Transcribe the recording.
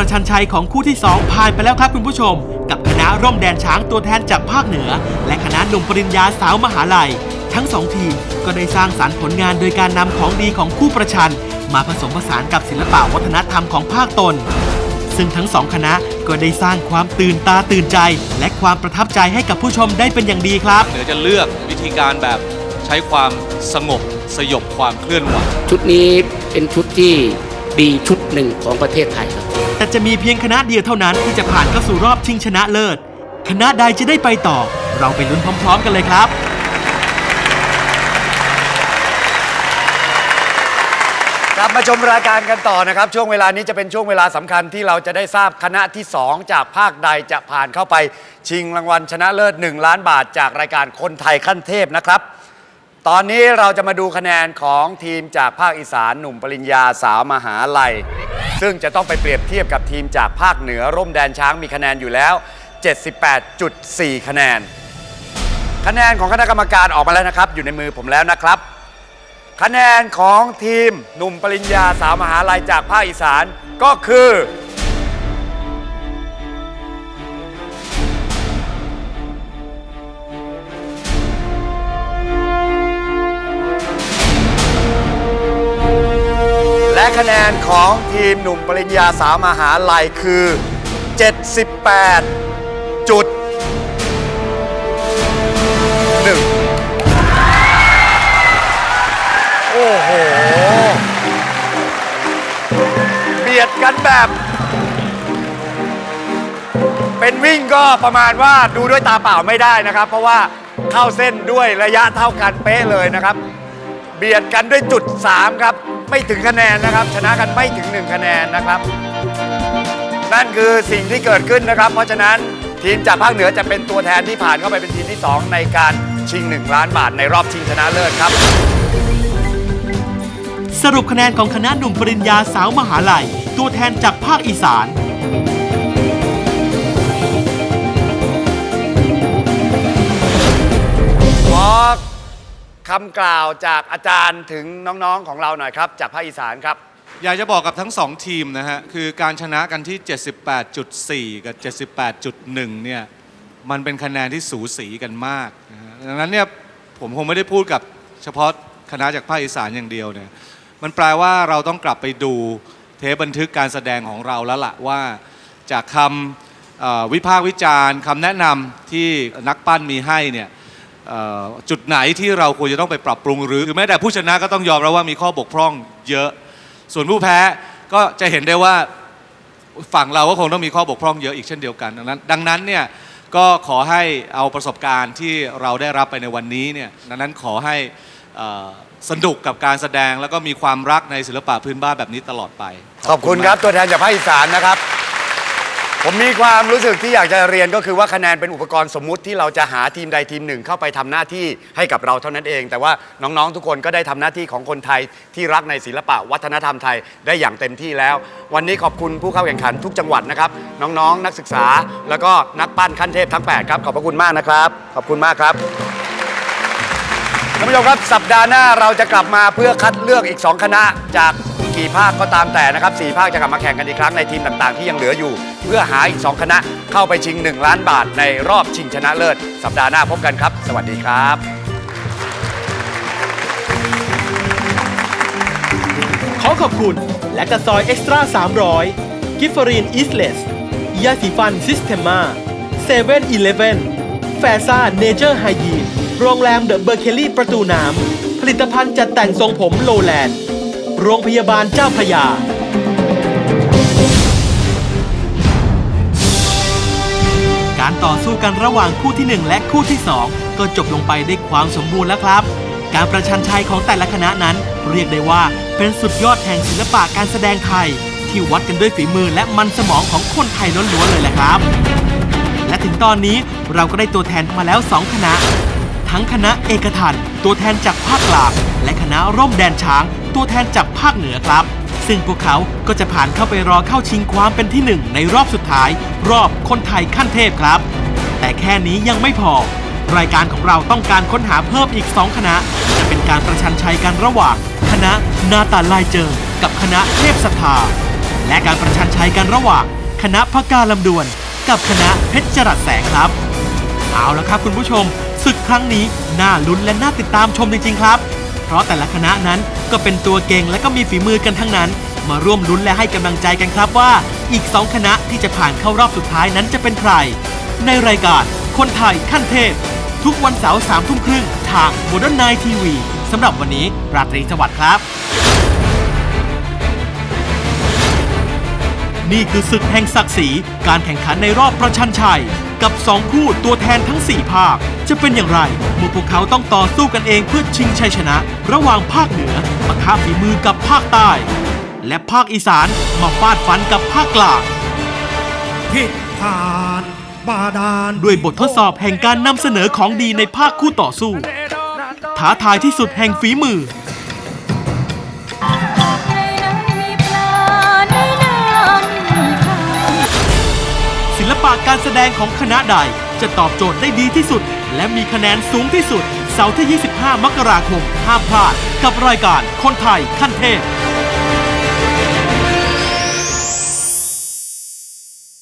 ประชันชัยของคู่ที่ 2 ผ่านไปแล้วครับคุณผู้ชม กับคณะร่มแดนช้างตัวแทนจากภาคเหนือ และคณะหนุ่มปริญญาสาวมหาลัย ทั้งสองทีมก็ได้สร้างสรรค์ผลงานโดยการนำของดีของคู่ประชัน มาผสมผสานกับศิลปะวัฒนธรรมของภาคตน ซึ่งทั้งสองคณะก็ได้สร้างความตื่นตาตื่นใจ และความประทับใจให้กับผู้ชมได้เป็นอย่างดีครับ เหนือจะเลือกวิธีการแบบใช้ความสงบสยบความเคลื่อนไหวชุดนี้เป็นชุดที่ดีชุดหนึ่งของประเทศไทยครับ แต่จะมีเพียงคณะเดียวเท่านั้นที่จะผ่านเข้าสู่รอบชิงชนะเลิศ คณะใดจะได้ไปต่อ เราไปลุ้นพร้อม ๆ กันเลยครับ กลับมาชมรายการกันต่อนะครับ ช่วงเวลานี้จะเป็นช่วงเวลาสำคัญที่เราจะได้ทราบคณะที่ 2 จากภาคใดจะผ่านเข้าไป ชิงรางวัลชนะเลิศ 1 ล้านบาทจากรายการคนไทยขั้นเทพนะครับ ตอนนี้เราจะมาดูคะแนนของทีมจากภาคอีสานหนุ่มปริญญาสาวมหาลัย ซึ่งจะต้องไปเปรียบเทียบกับทีมจากภาคเหนือร่มแดนช้างมีคะแนนอยู่แล้ว 78.4 คะแนน คะแนนของคณะกรรมการออกมาแล้วนะครับ อยู่ในมือผมแล้วนะครับ คะแนนของทีมหนุ่มปริญญาสาวมหาลัยจากภาคอีสานก็คือ คะแนนของทีมหนุ่มปริญญาสาวมหาลัยคือ 78 จุดหนึ่งโอ้โห เบียดกันแบบ เป็นวิ่งก็ประมาณว่าดูด้วยตาเปล่าไม่ได้นะครับ เพราะว่าเข้าเส้นด้วยระยะเท่ากันเป๊ะเลยนะครับ เบียดกันด้วยจุด 3 ครับ ไม่ถึงคะแนนนะครับ ชนะกันไม่ถึง 1 คะแนนนะครับ นั่นคือสิ่งที่เกิดขึ้นนะครับ เพราะฉะนั้นทีมจากภาคเหนือจะเป็นตัวแทนที่ผ่านเข้าไปเป็นทีมที่ 2 ในการชิง 1 ล้านบาทในรอบชิงชนะเลิศครับ สรุปคะแนนของคณะหนุ่มปริญญาสาวมหาลัย ตัวแทนจากภาคอีสาน คำกล่าวจากอาจารย์ถึงน้องๆของเราหน่อยครับ จากภาคอีสานครับ อยากจะบอกกับทั้งสองทีมนะฮะ คือการชนะกันที่ 78.4 กับ 78.1 เนี่ย มันเป็นคะแนนที่สูสีกันมากนะฮะดังนั้นเนี่ยผมคงไม่ได้พูดกับเฉพาะคณะจากภาคอีสานอย่างเดียวเนี่ย มันแปลว่าเราต้องกลับไปดูเทปบันทึกการแสดงของเราแล้วละว่าจากคำเอ่อวิพากษ์วิจารณ์คำแนะนำที่นักปั้นมีให้เนี่ย เอ่อจุดไหนที่เราควรจะต้องไปปรับปรุง หรือหรือแม้แต่ผู้ชนะก็ต้องยอมรับว่ามีข้อบกพร่องเยอะ ส่วนผู้แพ้ก็จะเห็นได้ว่าฝั่งเราก็คงต้องมีข้อบกพร่องเยอะอีกเช่นเดียวกันดังนั้นดังนั้นเนี่ยก็ขอให้เอาประสบการณ์ที่เราได้รับไปในวันนี้เนี่ยดังนั้นขอให้เอ่อสนุกกับการแสดงแล้วก็มีความรักในศิลปะพื้นบ้านแบบนี้ตลอดไป ขอบคุณครับตัวแทนจากภาคอีสานนะครับ ผมมีความรู้สึกที่อยากจะเรียนก็คือว่าคะแนนเป็นอุปกรณ์สมมุติที่เราจะหาทีมใดทีมหนึ่งเข้าไปทำหน้าที่ให้กับเราเท่านั้นเอง แต่ว่าน้องๆทุกคนก็ได้ทำหน้าที่ของคนไทยที่รักในศิลปะวัฒนธรรมไทยได้อย่างเต็มที่แล้ว วันนี้ขอบคุณผู้เข้าแข่งขันทุกจังหวัดนะครับน้องๆ นักศึกษา แล้วก็นักปั้นขั้นเทพทั้ง8ครับขอบพระคุณมากนะครับขอบคุณมากครับ ท่านผู้ชมครับ สัปดาห์หน้าเราจะกลับมาเพื่อคัดเลือกอีก 2 คณะจาก กี่ภาคก็ตามแต่นะครับสี่ภาคจะกลับมาแข่งกันอีกครั้งในทีมต่างๆ ที่ยังเหลืออยู่ เพื่อหาอีก 2 คณะเข้าไปชิง 1 ล้านบาทในรอบชิงชนะเลิศ สัปดาห์หน้าพบกันครับ สวัสดีครับขอขอบคุณและกระซอยเอ็กซ์ตร้า300 กิฟฟรีนอีสเลสยาสีฟันซิสเทมาเซเว่นอีเลฟเว่นแฟซ่าเนเจอร์ไฮยีนโรงแรมเดอะเบอร์เคลลี่ประตูน้ำผลิตภัณฑ์จัดแต่งทรงผมโลแลนด์ โรงพยาบาลเจ้าพระยา การต่อสู้กันระหว่างคู่ที่ 1 และคู่ที่ 2 ก็จบลงไปด้วยความสมบูรณ์แล้วครับ การประชันชัยของแต่ละคณะนั้น เรียกได้ว่าเป็นสุดยอดแห่งศิลปะการแสดงไทย ที่วัดกันด้วยฝีมือและมันสมองของคนไทยล้วนๆเลยแหละครับ และถึงตอนนี้เราก็ได้ตัวแทนมาแล้ว 2 คณะ ทั้งคณะเอกทันตัวแทนจากภาคกลางและคณะร่มแดนช้าง ตัวแทนจากภาคเหนือครับ ซึ่งพวกเขาก็จะผ่านเข้าไปรอเข้าชิงความเป็นที่หนึ่งในรอบสุดท้าย รอบคนไทยขั้นเทพครับ แต่แค่นี้ยังไม่พอ รายการของเราต้องการค้นหาเพิ่มอีก 2 คณะ จะเป็นการประชันชัยกันระหว่าง คณะนาตาลายเจิงกับคณะเทพศรัทธาและการประชันชัยกันระหว่าง คณะพกาลำดวน กับคณะเพชรจรัสแสงครับ เอาละครับคุณผู้ชมศึกครั้งนี้น่าลุ้นและน่าติดตามชมจริงๆครับ เพราะแต่ละคณะนั้นก็เป็นตัวเก่งและก็มีฝีมือกันทั้งนั้น มาร่วมลุ้นและให้กำลังใจกันครับว่า อีก 2 คณะที่จะผ่านเข้ารอบสุดท้ายนั้นจะเป็นใคร ในรายการคนไทยขั้นเทพ ทุกวันเสาร์สามทุ่มครึ่งทางโมเดิร์นไนทีวีสำหรับวันนี้ราตรีสวัสดิ์ครับ นี่คือศึกแห่งศักดิ์ศรีการแข่งขันในรอบประชันชัย กับ 2 คู่ตัวแทนทั้ง 4 ภาค จะเป็นอย่างไรเมื่อพวกเขาต้องต่อสู้กันเองเพื่อชิงชัยชนะ ระหว่างภาคเหนือปะทะฝีมือกับภาคใต้ และภาคอีสานมาฟาดฟันกับภาคกลางพิษทานบาดาลด้วยบททดสอบแห่งการนำเสนอของดีในภาคคู่ต่อสู้ ท้าทายที่สุดแห่งฝีมือ ปะการแสดงของคณะใด จะตอบโจทย์ได้ดีที่สุด และมีคะแนนสูงที่สุด เสาร์ที่ 25 มกราคมห้ามพลาด กับรายการคนไทยขั้นเทพ